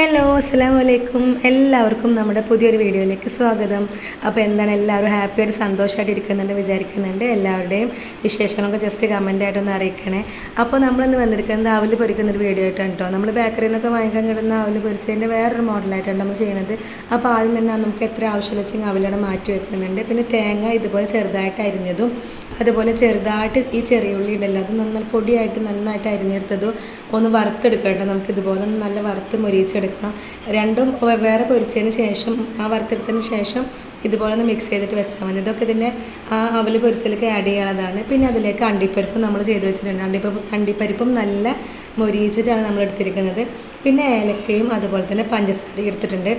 Hello അസ്സാം വലൈക്കും എല്ലാവർക്കും നമ്മുടെ പുതിയൊരു വീഡിയോയിലേക്ക് സ്വാഗതം. അപ്പോൾ എന്താണ് എല്ലാവരും ഹാപ്പിയായിട്ട് സന്തോഷമായിട്ട് ഇരിക്കുന്നുണ്ട് വിചാരിക്കുന്നുണ്ട്. എല്ലാവരുടെയും വിശേഷങ്ങളൊക്കെ ജസ്റ്റ് കമന്റ് ആയിട്ടൊന്ന് അറിയിക്കണേ. അപ്പോൾ നമ്മളിന്ന് വന്നിരിക്കുന്നത് അവൽ പൊരിക്കുന്ന ഒരു വീഡിയോ ആയിട്ടാണ് കേട്ടോ നമ്മൾ ബേക്കറിയിൽ നിന്നൊക്കെ വാങ്ങിക്കാൻ കിട്ടുന്ന അവൽ പൊരിച്ചതിന്റെ വേറൊരു മോഡലായിട്ടാണ് നമ്മൾ ചെയ്യുന്നത്. അപ്പോൾ ആദ്യം തന്നെ നമുക്ക് എത്ര ആവശ്യമുള്ള വെച്ചെങ്കിൽ അവലവിടെ മാറ്റി വെക്കുന്നുണ്ട്. പിന്നെ തേങ്ങ ഇതുപോലെ ചെറുതായിട്ട് അരിഞ്ഞതും അതുപോലെ ചെറുതായിട്ട് ഈ ചെറിയ ഉള്ളി ഉണ്ടല്ലോ അത് നന്നായി പൊടിയായിട്ട് നന്നായിട്ട് അരിഞ്ഞെടുത്തതും ഒന്ന് വറുത്തെടുക്കട്ടോ നമുക്കിതുപോലെ ഒന്ന് നല്ല വറുത്ത് മൊരിയിച്ചെടുക്കണം രണ്ടും വെവ്വേറെ പൊരിച്ചതിന് ശേഷം ആ വറുത്തെടുത്തതിന് ശേഷം ഇതുപോലെ ഒന്ന് മിക്സ് ചെയ്തിട്ട് വെച്ചാൽ മതി. ഇതൊക്കെ ഇതിന്റെ ആ അവൽ പൊരിച്ചലേക്ക് ആഡ് ചെയ്യാനുള്ളതാണ്. പിന്നെ അതിലേക്ക് അണ്ടിപ്പരിപ്പ് നമ്മൾ ചെയ്ത് വെച്ചിട്ടുണ്ട്. അണ്ടിപ്പരിപ്പ് അണ്ടിപ്പരിപ്പും നല്ല മൊരിയിച്ചിട്ടാണ് നമ്മൾ എടുത്തിരിക്കുന്നത്. പിന്നെ ഏലക്കയും അതുപോലെ തന്നെ പഞ്ചസാരയും എടുത്തിട്ടുണ്ട്.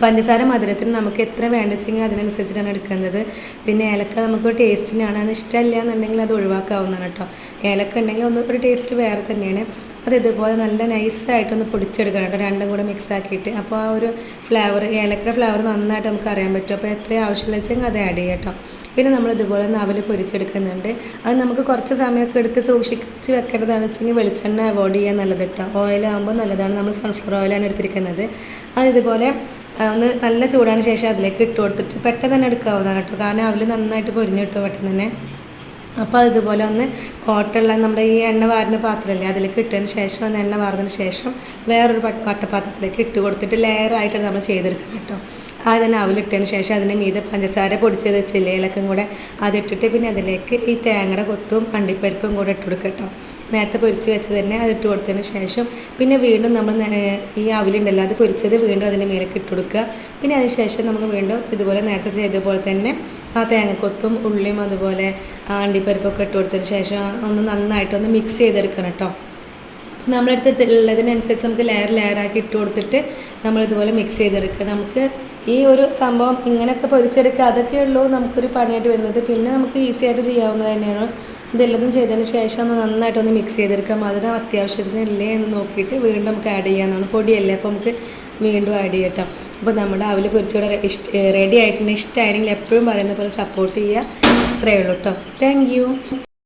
പഞ്ചസാര മധുരത്തിന് നമുക്ക് എത്ര വേണ്ടച്ചെങ്കിൽ അതിനനുസരിച്ചിട്ടാണ് എടുക്കുന്നത്. പിന്നെ ഏലക്ക നമുക്ക് ടേസ്റ്റിനാണ് അത് ഇഷ്ടമില്ല എന്നുണ്ടെങ്കിൽ അത് ഒഴിവാക്കാവുന്നതാണ് കേട്ടോ. ഏലക്ക ഉണ്ടെങ്കിൽ ഒന്ന് ഒരു ടേസ്റ്റ് വേറെ തന്നെയാണ്. അത് ഇതുപോലെ നല്ല നൈസായിട്ടൊന്ന് പൊടിച്ചെടുക്കണം കേട്ടോ. രണ്ടും കൂടെ മിക്സ് ആക്കിയിട്ട്. അപ്പോൾ ആ ഒരു ഫ്ലേവർ ഏലക്കയുടെ ഫ്ലേവർ നന്നായിട്ട് നമുക്ക് അറിയാൻ പറ്റും. അപ്പോൾ എത്ര ആവശ്യമുള്ള വെച്ചെങ്കിൽ അത് ആഡ് ചെയ്യാം പിന്നെ നമ്മൾ ഇതുപോലെ നവൽ പൊരിച്ചെടുക്കുന്നുണ്ട്. അത് നമുക്ക് കുറച്ച് സമയമൊക്കെ എടുത്ത് സൂക്ഷിച്ച് വെക്കേണ്ടതാണ് വെച്ചെങ്കിൽ വെളിച്ചെണ്ണ അവോയ്ഡ് ചെയ്യാൻ നല്ലത് കേട്ടോ. ഓയിലാകുമ്പോൾ നല്ലതാണ്. നമ്മൾ സൺഫ്ലവർ ഓയിലാണ് എടുത്തിരിക്കുന്നത്. അത് ഇതുപോലെ ഒന്ന് നല്ല ചൂടാണ് ശേഷം അതിലേക്ക് ഇട്ട് കൊടുത്തിട്ട് പെട്ടെന്ന് തന്നെ എടുക്കാവുന്നതാണ് കേട്ടോ. കാരണം അവൽ നന്നായിട്ട് പൊരിഞ്ഞിട്ടോ പെട്ടെന്ന് തന്നെ. അപ്പോൾ ഇതുപോലെ ഒന്ന് ഓട്ടുള്ള നമ്മുടെ ഈ എണ്ണ വാരുന്ന പാത്രമല്ലേ അതിലേക്ക് ഇട്ടതിന് ശേഷം ഒന്ന് എണ്ണ വാർന്നതിന് ശേഷം വേറൊരു വട്ടപാത്രത്തിലേക്ക് ഇട്ട് കൊടുത്തിട്ട് ലെയറായിട്ടാണ് നമ്മൾ ചെയ്തെടുക്കുന്നത് കേട്ടോ. അത് തന്നെ അവലിട്ടതിന് ശേഷം അതിന് മീതെ പഞ്ചസാര പൊടിച്ചത് വെച്ചില്ലേ ഏലക്കും കൂടെ അതിട്ടിട്ട് പിന്നെ അതിലേക്ക് ഈ തേങ്ങയുടെ കൊത്തും അണ്ടിപ്പരിപ്പും കൂടെ ഇട്ട് കൊടുക്കട്ടോ കേട്ടോ. നേരത്തെ പൊരിച്ച് വെച്ചത് തന്നെ അത് ഇട്ട് കൊടുത്തതിന് ശേഷം പിന്നെ വീണ്ടും നമ്മൾ ഈ അവലുണ്ടല്ലോ അത് പൊരിച്ചത് വീണ്ടും അതിന്റെ മേലേക്ക് ഇട്ട് കൊടുക്കുക. പിന്നെ അതിന് ശേഷം നമുക്ക് വീണ്ടും ഇതുപോലെ നേരത്തെ ചെയ്തതുപോലെ തന്നെ ആ തേങ്ങക്കൊത്തും ഉള്ളിയും അതുപോലെ അണ്ടിപ്പരിപ്പൊക്കെ ഇട്ട് കൊടുത്തതിന് ശേഷം ഒന്ന് നന്നായിട്ടൊന്ന് മിക്സ് ചെയ്തെടുക്കണം കേട്ടോ. നമ്മളെടുത്ത് ഉള്ളതിനനുസരിച്ച് നമുക്ക് ലെയർ ലെയറാക്കി ഇട്ട് കൊടുത്തിട്ട് നമ്മളിതുപോലെ മിക്സ് ചെയ്തെടുക്കുക. നമുക്ക് ഈ ഒരു സംഭവം ഇങ്ങനെയൊക്കെ പൊരിച്ചെടുക്കുക അതൊക്കെ ഉള്ളൂ നമുക്കൊരു പണിയായിട്ട് വരുന്നത്. പിന്നെ നമുക്ക് ഈസി ആയിട്ട് ചെയ്യാവുന്നത് തന്നെയാണ്. ഇതെല്ലാം ചെയ്തതിന് ശേഷം ഒന്ന് നന്നായിട്ടൊന്ന് മിക്സ് ചെയ്തെടുക്കാം. അതിന് അത്യാവശ്യത്തിന് ഇല്ലേ എന്ന് നോക്കിയിട്ട് വീണ്ടും നമുക്ക് ആഡ് ചെയ്യാവുന്നതാണ്. പൊടിയല്ലേ? അപ്പോൾ നമുക്ക് വീണ്ടും ആഡ് ചെയ്യട്ടോ അപ്പോൾ നമ്മുടെ അവൽ പൊരിച്ചോടെ ഇഷ്ട റെഡി ആയിട്ടുണ്ട്. ഇഷ്ടമായിരുന്നെങ്കിൽ എപ്പോഴും പറയുന്ന പോലെ സപ്പോർട്ട് ചെയ്യുക. അത്രയേ ഉള്ളൂ കേട്ടോ. താങ്ക്